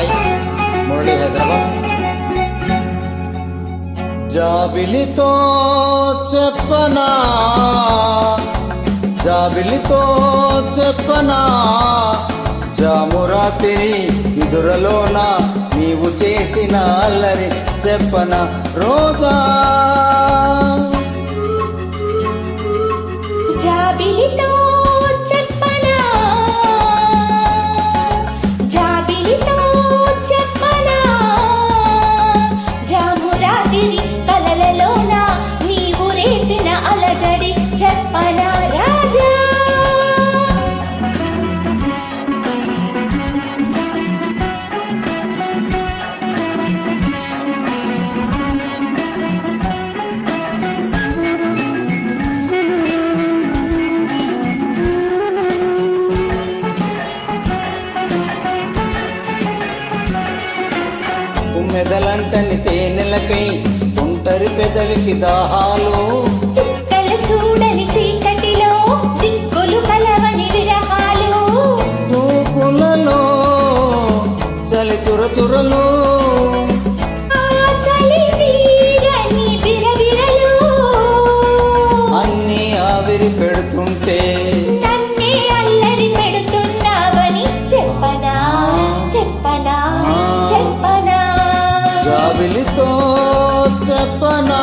Hi Murali Hyderabad జాబిలితో చెప్పనా? జాబిలితో చెప్పనా? జామురాతిని నిదురలోన నీవు చేసిన అల్లరి చెప్పన? రోజా మెదలంటని తేనెలకై ఒంటరి పెదవికి దాహాలు. చుక్కలు చూడ జాబిలితో చెప్పనా?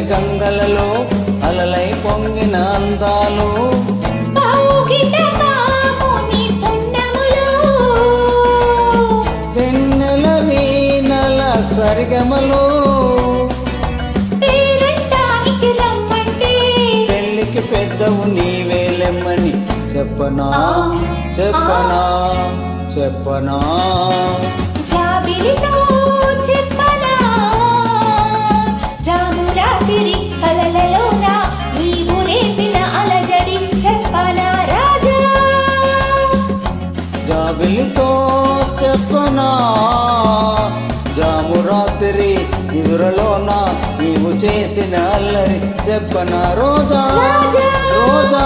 గంగలలో అలలై పొంగిన అందాలు. వెన్నెల వీణల సరిగమలో. పెళ్ళికి పెద్దవు నీవేలెమ్మని చెప్పనా చెప్పనా చెప్పనా. జాబిలితో చెప్పనా? జామురాత్రి నిదురలోన? నీవు చేసిన అల్లరి చెప్పనా? రోజా రోజా.